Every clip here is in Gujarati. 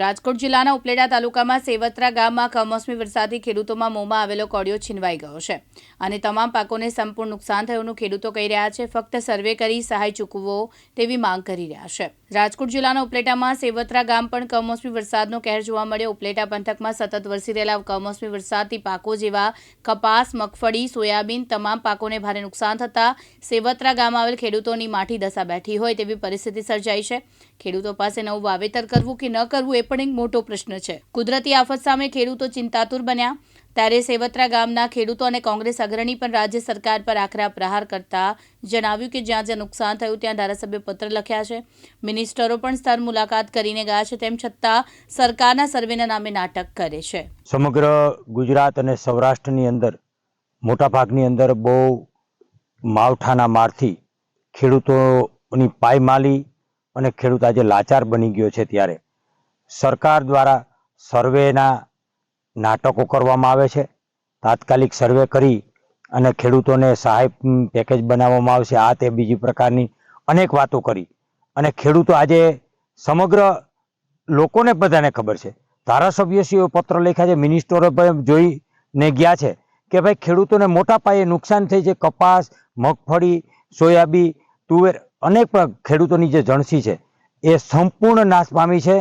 રાજકોટ જિલ્લાના ઉપલેટા તાલુકામાં સેવત્રા ગામમાં કમોસમી વરસાદથી ખેડૂતોમાં મોંમાં આવેલો કોડિયો છીનવાઈ ગયો છે. અને તમામ પાકોને સંપૂર્ણ નુકસાન થયું ખેડૂતો કહી રહ્યા છે. ફક્ત સર્વે કરી સહાય ચૂકવો તેવી માંગ કરી રહ્યા છે. રાજકોટ જિલ્લાના ઉપલેટામાં સેવત્રા ગામ પણ કમોસમી વરસાદનો કહેર જોવા મળ્યો. ઉપલેટા પંથકમાં સતત વરસી રહેલા કમોસમી વરસાદથી પાકો જેવા કપાસ, મગફળી, સોયાબીન તમામ પાકોને ભારે નુકસાન થતાં સેવત્રા ગામ આવેલ ખેડૂતોની માઠી દશા બેઠી હોય તેવી પરિસ્થિતિ સર્જાઈ છે. ખેડૂતો પાસે નવું વાવેતર કરવું કે ન કરવું એ પણ એક મોટો પ્રશ્ન છે. કુદરતી આફત સામે ખેડૂતો ચિંતાતુર બન્યા. ત્યારે સેવત્રા ગામના ખેડૂતો અને કોંગ્રેસ અગ્રણી પણ રાજ્ય સરકાર પર આકરા પ્રહાર કરતા જણાવ્યું કે જ્યાં જ્યાં નુકસાન થયું ત્યાં ધારાસભ્ય પત્ર લખ્યા છે. મિનિસ્ટરો પણ સ્થળ મુલાકાત કરીને ગયા છે તેમ છતાં સરકારના સર્વેના નામે નાટક કરે છે. સમગ્ર ગુજરાત અને સૌરાષ્ટ્રની અંદર, મોટાભાગની અંદર બહુ માવઠાના મારથી ખેડૂતોની પાયમાલી અને ખેડૂત આજે લાચાર બની ગયો છે ત્યારે. સરકાર દ્વારા સર્વેના નાટકો કરવામાં આવે છે. તાત્કાલિક સર્વે કરી અને ખેડૂતોને સહાય પેકેજ બનાવવામાં આવશે. આ તે બીજી પ્રકારની અનેક વાતો કરી. અને ખેડૂતો આજે સમગ્ર લોકોને બધાને ખબર છે. ધારાસભ્યશ્રીઓ પત્ર લખ્યા છે મિનિસ્ટરો પણ જોઈને ગયા છે કે ભાઈ ખેડૂતોને મોટા પાયે નુકસાન થઈ છે. કપાસ, મગફળી સોયાબી તુવેર અનેક પણ ખેડૂતોની જે જણસી છે, એ સંપૂર્ણ નાશ પામી છે.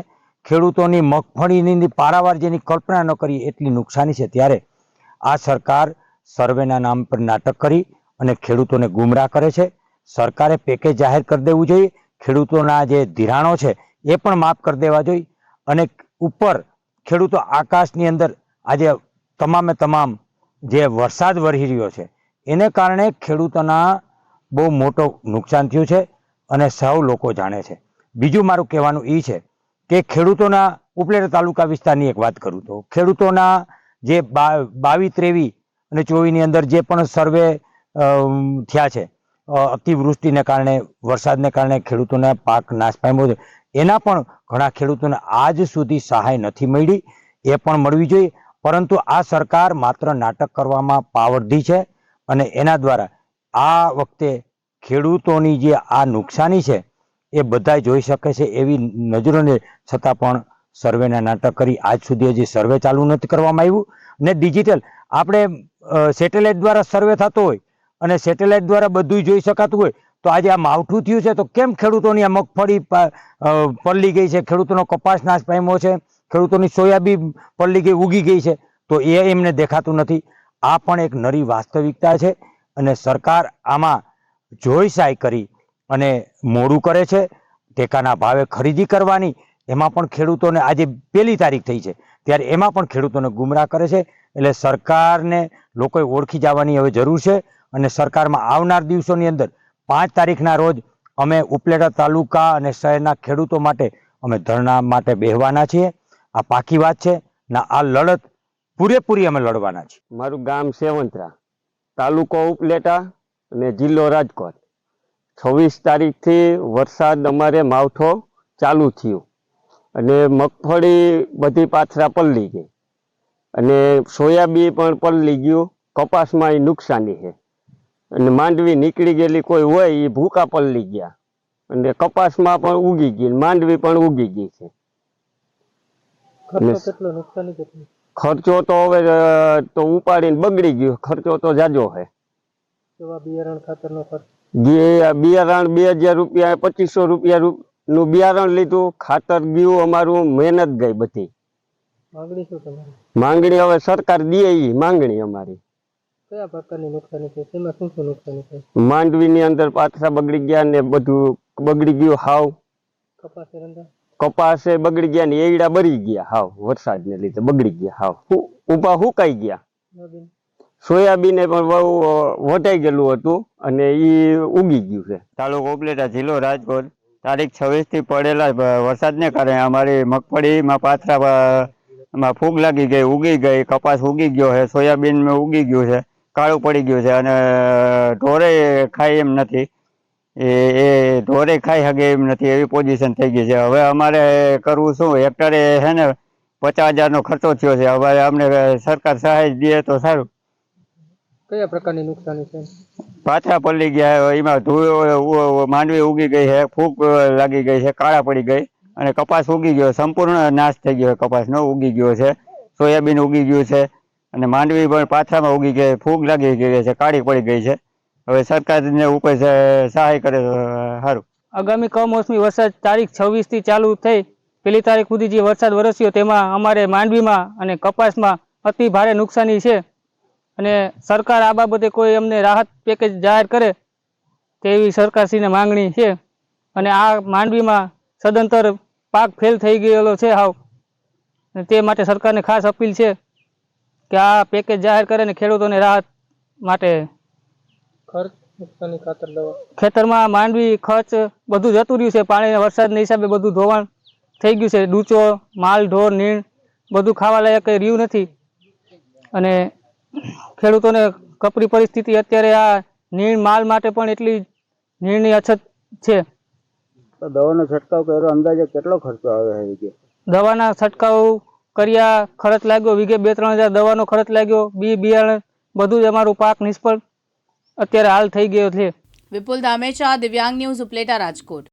ખેડૂતોની મગફળીની પારાવાર જેની કલ્પના ન કરી એટલી નુકસાની છે. ત્યારે આ સરકાર સર્વેના નામ પર નાટક કરી અને ખેડૂતોને ગુમરાહ કરે છે. સરકારે પેકેજ જાહેર કરી દેવું જોઈએ. ખેડૂતોના જે ધિરાણો છે એ પણ માફ કરી દેવા જોઈએ. અને ઉપર ખેડૂતો આકાશની અંદર આજે તમામે તમામ જે વરસાદ વરસી રહ્યો છે, એને કારણે ખેડૂતોના બહુ મોટો નુકસાન થયું છે અને સૌ લોકો જાણે છે. બીજું મારું કહેવાનું એ છે કે ખેડૂતોના ઉપલેટા તાલુકા વિસ્તારની એક વાત કરું તો ખેડૂતોના જે બા, બાવીસ, ત્રેવીસ અને ચોવીસની અંદર જે પણ સર્વે થયા છે અતિવૃષ્ટિને કારણે, વરસાદને કારણે ખેડૂતોના પાક નાશ પામ્યો છે, એના પણ ઘણા ખેડૂતોને આજ સુધી સહાય નથી મળી, એ પણ મળવી જોઈએ, પરંતુ આ સરકાર માત્ર નાટક કરવામાં પાવરધી છે અને એના દ્વારા આ વખતે ખેડૂતોની જે આ નુકસાની છે એ બધા જોઈ શકે છે એવી નજરોને છતાં પણ સર્વેના નાટક કરી આજ સુધી હજી સર્વે ચાલુ નથી કરવામાં આવ્યું. ને ડિજિટલ, આપણે સેટેલાઇટ દ્વારા સર્વે થતો હોય અને સેટેલાઇટ દ્વારા બધું જોઈ શકાતું હોય, તો આજે આ માવઠું થયું છે તો કેમ ખેડૂતોની આ મગફળી પલળી ગઈ છે? ખેડૂતોનો કપાસ નાશ પામ્યો છે, ખેડૂતોની સોયાબીન પલળી ગઈ, ઉગી ગઈ છે, તો એ એમને દેખાતું નથી. આ પણ એક નરી વાસ્તવિકતા છે અને સરકાર આમાં જોઈસાઈ કરી અને મોડું કરે છે. ટેકાના ભાવે ખરીદી કરવાની. એમાં પણ ખેડૂતોને આજે પહેલી તારીખ થઈ છે. ત્યારે એમાં પણ ખેડૂતોને ગુમરાહ કરે છે. એટલે સરકારને લોકોએ ઓળખી જવાની હવે જરૂર છે. અને સરકારમાં આવનાર દિવસોની અંદર પાંચ તારીખના રોજ અમે ઉપલેટા તાલુકા અને શહેરના ખેડૂતો માટે અમે ધરણા માટે બેહવાના છીએ. આ પાકી વાત છે. ના, આ લડત પૂરેપૂરી અમે લડવાના છીએ. મારું ગામ સેવંતરા. તાલુકો ઉપલેટા અને જિલ્લો રાજકોટ. છવ્વીસ તારીખથી વરસાદ અમારે માવઠો ચાલુ થયો. અને મગફળી બધી પાથરા પલળી ગઈ. અને સોયાબી પણ પલળી ગયું. કપાસમાં એ નુકસાની છે. અને માંડવી નીકળી ગયેલી કોઈ હોય એ ભૂકા પલળી ગયા. અને કપાસમાં પણ ઉગી ગઈ. માંડવી પણ ઉગી ગઈ છે. ખર્ચો તો હવે તો ઉપાડીને બગડી ગયો. ખર્ચો તો જાજો છે બિયારણ ખાતરનો ખર્ચ. બિયારણ બે હજાર રૂપિયા પચીસો રૂપિયા નું બિયારણ લીધું ખાતર ગયું અમારું મહેનત ગઈ બધી. માંગણી હવે સરકાર દે માંગણી અમારી. કયા પ્રકારની નુકસાની થઈ તેમાં શું શું નુકસાની થઈ માંડવીની અંદર પાથરા બગડી ગયા ને બધું બગડી ગયું હાવ. કપાસ કપાસે બગડી ગયા ને એડા બરી ગયા હાવ વરસાદને લીધે બગડી ગયા હાવ. હુ- ઊભા હુકાઈ ગયા. સોયાબીન પણ બહુ વટાઈ ગયેલું હતું અને એ ઉગી ગયું છે. તાલુકો ઉપલેટા જિલ્લો રાજકોટ. તારીખ છવ્વીસથી પડેલા વરસાદને કારણે અમારી મગફળીમાં પાથરા માં ફૂગ લાગી ગઈ, ઉગી ગઈ, કપાસ ઉગી ગયો છે સોયાબીન ઉગી ગયું છે, કાળું પડી ગયું છે અને ઢોરે ખાય એમ નથી. એ એ ઢોરે ખાઈ શકે એમ નથી, એવી પોઝિશન થઈ ગઈ છે. હવે અમારે કરવું શું? હેક્ટરે છે ને પચાસ હજારનો ખર્ચો થયો છે. હવે અમને સરકાર સહાય દે તો સારું. કયા પ્રકારની નુકસાની છે? પાથરા પલળી ગયા એમાં ધૂળ માંડવી ઉગી ગઈ છે ફૂગ લાગી ગઈ છે કાળા પડી ગઈ અને કપાસ ઉગી ગયો સંપૂર્ણ નાશ થઈ ગયો કપાસનો ઉગી ગયો છે સોયાબીન ઉગી ગયું છે અને માંડવી પણ પાથરામાં ઉગી ગઈ ફૂગ લાગી ગઈ છે કાળી પડી ગઈ છે. હવે સરકારને ઉપર સહાય કરે સારું આગામી કમોસમી વરસાદ તારીખ છવ્વીસથી ચાલુ થઈ પેલી તારીખ સુધી જે વરસાદ વરસ્યો તેમાં અમારે માંડવીમાં અને કપાસમાં અતિ ભારે નુકસાની છે. અને સરકાર આ બાબતે કોઈ અમને રાહત પેકેજ જાહેર કરે તેવી સરકારશ્રીને માંગણી છે. અને આ માંડવીમાં સદંતર પાક ફેલ થઈ ગયેલો છે હાવ. અને તે માટે સરકારને ખાસ અપીલ છે કે આ પેકેજ જાહેર કરે ને ખેડૂતોને રાહત માટે. ખેતરમાં માંડવી ખર્ચ બધું જતું રહ્યું છે. પાણી વરસાદના હિસાબે બધું ધોવાણ થઈ ગયું છે. ડૂચો માલ ઢોર નીણ બધું ખાવા લાયક કંઈ રહ્યું નથી. અને ખેડૂતોને કપરી પરિસ્થિતિ અત્યારે આ નીણ માલ માટે પણ એટલી નીણની અછત છે. દવાનો છંટકાવ કર્યો અંદાજે કેટલો ખર્ચો આવે છે વિગે દવાના છંટકાવ કર્યા ખર્ચ લાગ્યો વીઘે બે ત્રણ હજાર દવાનો ખર્ચ લાગ્યો બી બિયારણ બધું જ અમારું પાક નિષ્ફળ અત્યારે હાલ થઈ ગયો છે. વિપુલ ધામેચા દિવ્યાંગ ન્યૂઝ ઉપલેટા રાજકોટ.